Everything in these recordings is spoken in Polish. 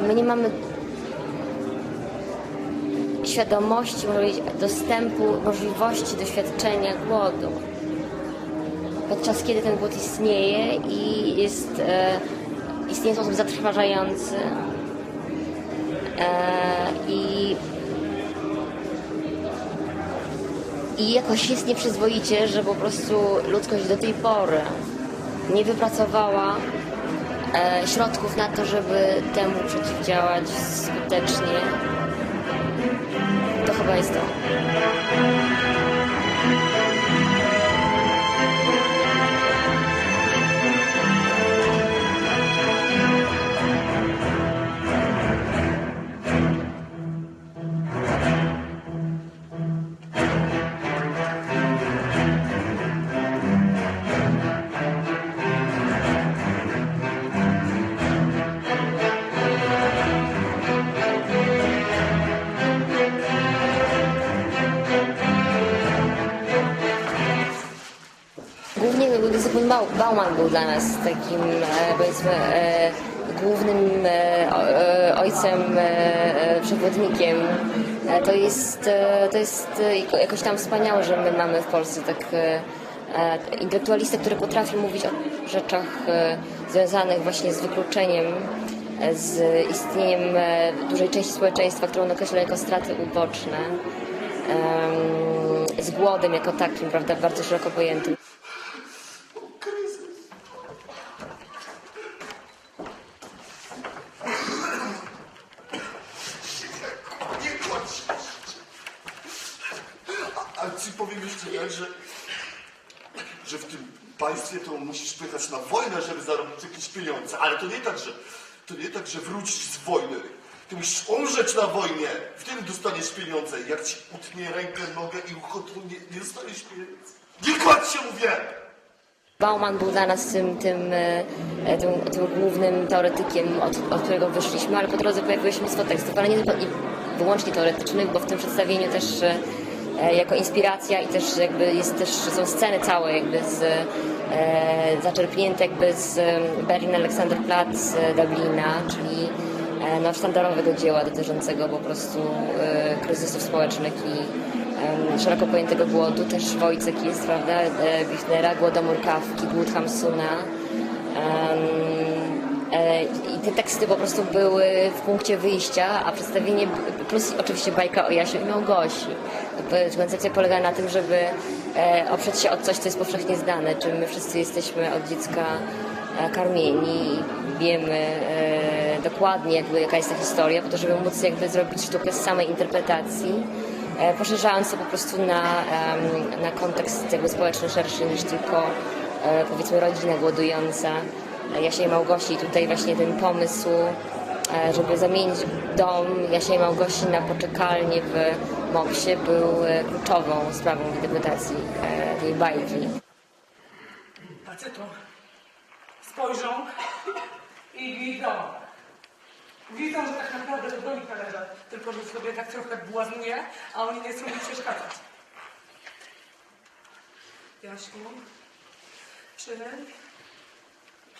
My nie mamy świadomości, dostępu, możliwości doświadczenia głodu. Podczas kiedy ten głód istnieje i jest, e, istnieje w sposób zatrważający e, i, i jakoś jest nieprzyzwoicie, że po prostu ludzkość do tej pory nie wypracowała środków na to, żeby temu przeciwdziałać skutecznie. To chyba jest to. Zygmunt Bau- Bauman był dla nas takim, e, powiedzmy, e, głównym e, ojcem, przewodnikiem. To jest, to jest jako- jakoś tam wspaniałe, że my mamy w Polsce tak intelektualistę, który potrafi mówić o rzeczach związanych właśnie z wykluczeniem, z istnieniem dużej części społeczeństwa, którą określa jako straty uboczne, z głodem jako takim, prawda, bardzo szeroko pojętym. Kryzys. Nie kładź się. A, a jeszcze tak, że, że w tym państwie to musisz pojechać na wojnę, żeby zarobić jakieś pieniądze. Ale to nie tak, że to nie tak, że wrócisz z wojny. Ty musisz umrzeć na wojnie. Wtedy dostaniesz pieniądze. Jak ci utnie rękę, nogę i ucho, to nie, nie dostaniesz pieniędzy. Nie kładź się, mówię! Bauman był dla nas tym, tym, e, e, tym, tym głównym teoretykiem, od, od którego wyszliśmy, ale po drodze pojawiło się mnóstwo tekstów, ale nie tylko i wyłącznie teoretycznych, bo w tym przedstawieniu też e, jako inspiracja i też jakby jest też, są sceny całe jakby z, e, zaczerpnięte jakby z e, Berlin Alexanderplatz z Dublina, czyli e, no, sztandarowego dzieła dotyczącego po prostu e, kryzysów społecznych i szeroko pojętego głodu. Też Wojcek jest, prawda, e, Bichnera, Głodomór Kawki, Głód Hamsuna. E, I te teksty po prostu były w punkcie wyjścia, a przedstawienie, plus oczywiście bajka o Jasiu i Małgosi. Koncepcja polega na tym, żeby e, oprzeć się od coś, co jest powszechnie znane, czym my wszyscy jesteśmy od dziecka e, karmieni i wiemy e, dokładnie jakby jaka jest ta historia, po to, żeby móc jakby zrobić sztukę z samej interpretacji e, poszerzając to po prostu na, na kontekst jakby społeczny szerszy niż tylko e, powiedzmy rodzina głodująca. Jasia i Małgosi tutaj właśnie ten pomysł, e, żeby zamienić dom Jasia i Małgosi na poczekalnię w Mopsie był e, kluczową sprawą interpretacji e, tej bajki. Tacy to spojrzą i widzą. Widzą, że tak naprawdę to do nich należy, tylko że sobie tak trochę błaznuje, a oni nie chcą mi przeszkadzać. Jaśku, czy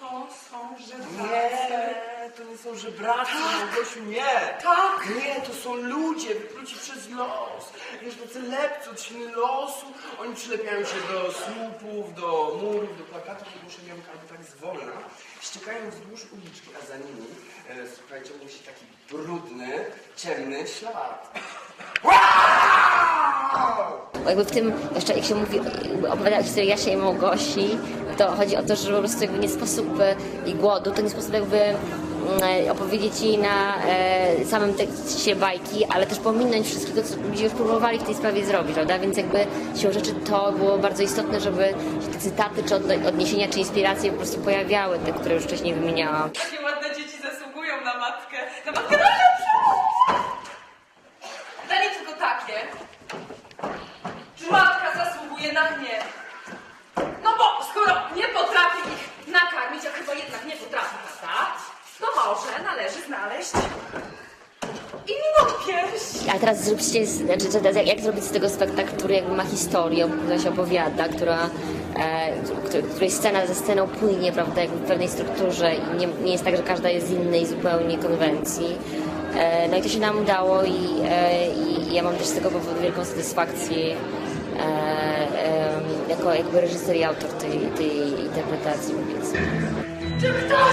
to są żebracy? Nie, to nie są żebracy, Małgosiu, nie! Tak! Nie, to są ludzie wypluci przez los. Wiesz, tacy lepcy od losu. Oni przylepiają się do słupów, do murów, do plakatów ogłoszeniowych albo tak zwolna. Ściekają wzdłuż uliczki, a za nimi, e, słuchajcie, musi taki brudny, ciemny ślad. Jakby w tym, jeszcze jak się mówi, opowiada historię Jasia i Małgosi, to chodzi o to, że po prostu jakby nie sposób e, i głodu, to nie sposób jakby mm, e, opowiedzieć jej na e, samym tekście bajki, ale też pominąć wszystkiego, co ludzie już próbowali w tej sprawie zrobić, prawda? Więc jakby siłą rzeczy to było bardzo istotne, żeby te cytaty, czy odniesienia, czy inspiracje po prostu pojawiały, te, które już wcześniej wymieniałam. Takie ładne dzieci zasługują na matkę. Na matkę najlepszą! Pytanie tylko takie. Czy matka zasługuje na mnie? No bo skoro nie potrafi ich nakarmić, a chyba jednak nie potrafi, prawda? To może należy znaleźć i minął pierś. A teraz zróbcie, znaczy, jak, jak zrobić z tego spektakl, który jakby ma historię, która się opowiada, która, e, której- scena ze sceną płynie, prawda, jakby w pewnej strukturze i nie, nie jest tak, że każda jest z innej zupełnie konwencji. E, no i to się nam udało i, e, i ja mam też z tego powodu wielką satysfakcję jako jakby reżyser i autor tej, tej interpretacji. Czy ktoś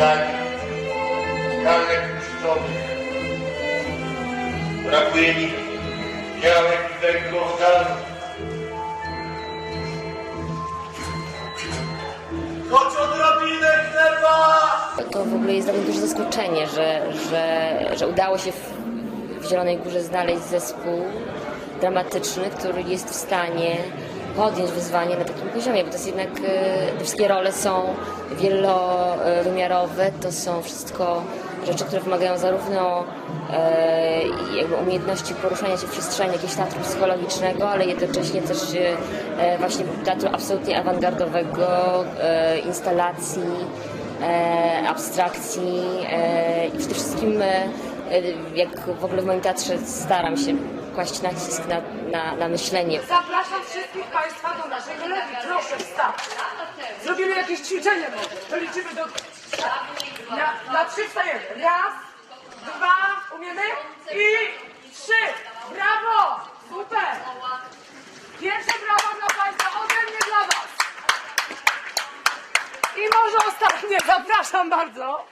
sali, tkanek tłuszczowych. Brakuje mi białek i węglowodanów. Choć odrobinę chleba! To w ogóle jest dla mnie duże zaskoczenie, że, że, że udało się w Zielonej Górze znaleźć zespół dramatyczny, który jest w stanie podjąć wyzwanie na takim poziomie, bo to jest jednak, e, te wszystkie role są wielowymiarowe, to są wszystko rzeczy, które wymagają zarówno e, jakby umiejętności poruszania się w przestrzeni jakiegoś teatru psychologicznego, ale jednocześnie też e, właśnie teatru absolutnie awangardowego, e, instalacji, abstrakcji e, i przede wszystkim, jak w ogóle w moim teatrze staram się kłaść nacisk na, na, na myślenie. Zapraszam wszystkich Państwa do naszej galerii. Proszę wstać. Zrobimy jakieś ćwiczenie może. To liczymy do... Na, na trzy wstajemy. Raz, dwa, umiemy? I trzy. Brawo! Super! Pierwsze brawo dla Państwa, ode mnie dla Was. I może ostatnie, zapraszam bardzo.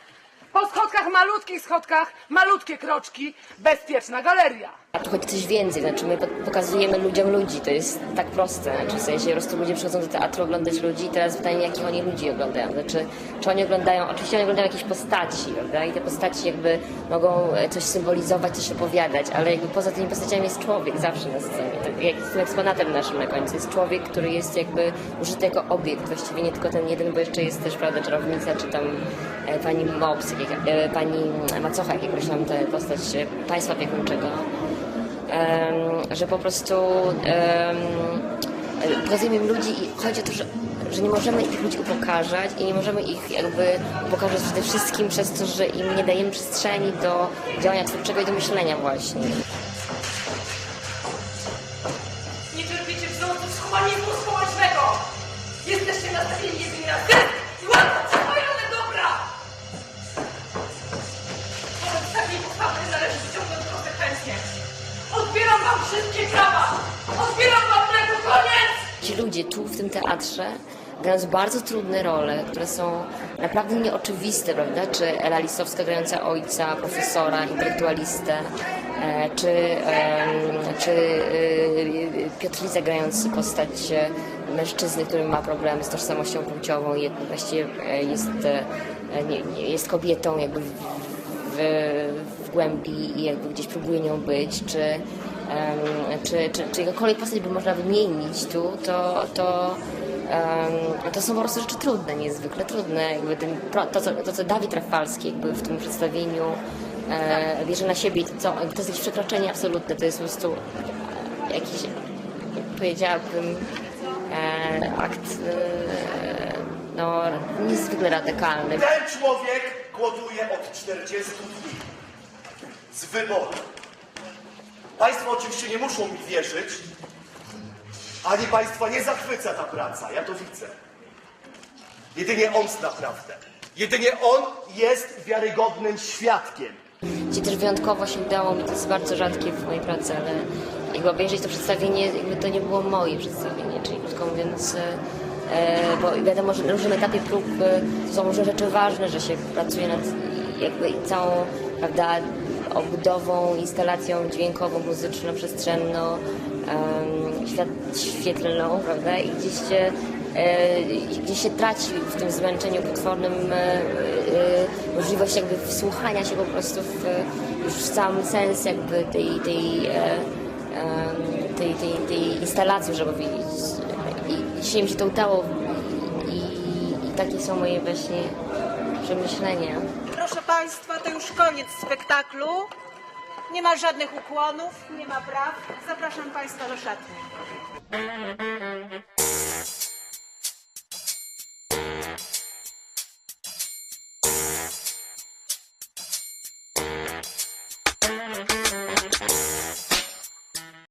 Po schodkach, malutkich schodkach, malutkie kroczki, bezpieczna galeria. O coś więcej, znaczy my po- pokazujemy ludziom ludzi, to jest tak proste, znaczy w sensie po prostu ludzie przychodzą do teatru oglądać ludzi i teraz pytanie, jakich oni ludzi oglądają, znaczy czy oni oglądają, oczywiście oni oglądają jakieś postaci, prawda, i te postaci jakby mogą e, coś symbolizować, coś opowiadać, ale jakby poza tymi postaciami jest człowiek zawsze na scenie, tak jak tym eksponatem naszym na końcu, jest człowiek, który jest jakby użyty jako obiekt, właściwie nie tylko ten jeden, bo jeszcze jest też, prawda, czarownica, czy tam e, pani Mops, e, pani Macocha, jak określam tę postać państwa opiekuńczego, że po prostu em, pokazujemy ludzi i chodzi o to, że, że nie możemy tych ludzi upokarzać i nie możemy ich jakby upokarzać przede wszystkim przez to, że im nie dajemy przestrzeni do działania twórczego i do myślenia właśnie. Wam wszystkie prawa! Odbieram wam tego koniec! Ci ludzie tu w tym teatrze grając bardzo trudne role, które są naprawdę nieoczywiste, prawda? Czy Ela Lisowska grająca ojca, profesora, intelektualistę, e, czy, em, czy e, Piotr Liza grający postać e, mężczyzny, który ma problemy z tożsamością płciową i właściwie e, jest, e, nie, jest kobietą jakby w, w, w głębi i jakby gdzieś próbuje nią być, czy, czy, czy, czy jakąkolwiek postać by można wymienić tu, to, to, em, to są po prostu rzeczy trudne, niezwykle trudne. Jakby ten, to, co, to, co Dawid Rafalski jakby w tym przedstawieniu e, bierze na siebie, to, to jest jakieś przekroczenie absolutne, to jest po prostu e, jakiś, powiedziałabym, e, akt e, no, niezwykle radykalny. Ten człowiek głoduje od 40 dni. Z wyboru. Państwo oczywiście nie muszą mi wierzyć, ani Państwa nie zachwyca ta praca. Ja to widzę. Jedynie On zna prawdę. Jedynie On jest wiarygodnym świadkiem. Dzisiaj też wyjątkowo się udało mi, to jest bardzo rzadkie w mojej pracy, ale jakby obejrzeć to przedstawienie, jakby to nie było moje przedstawienie, czyli krótko mówiąc, e, bo wiadomo, że na różnym etapie prób e, są różne rzeczy ważne, że się pracuje nad jakby całą, prawda, obudową, instalacją dźwiękową, muzyczną, przestrzenną, em, świat, świetlną, prawda, i gdzieś się e, gdzieś się traci w tym zmęczeniu potwornym e, e, możliwość jakby wsłuchania się po prostu w już sam sens jakby tej, tej, tej, tej, tej instalacji, żeby powiedzieć. I dzisiaj mi się to udało i, i takie są moje właśnie przemyślenia. Państwa, to już koniec spektaklu. Nie ma żadnych ukłonów, nie ma braw. Zapraszam Państwa do szatni.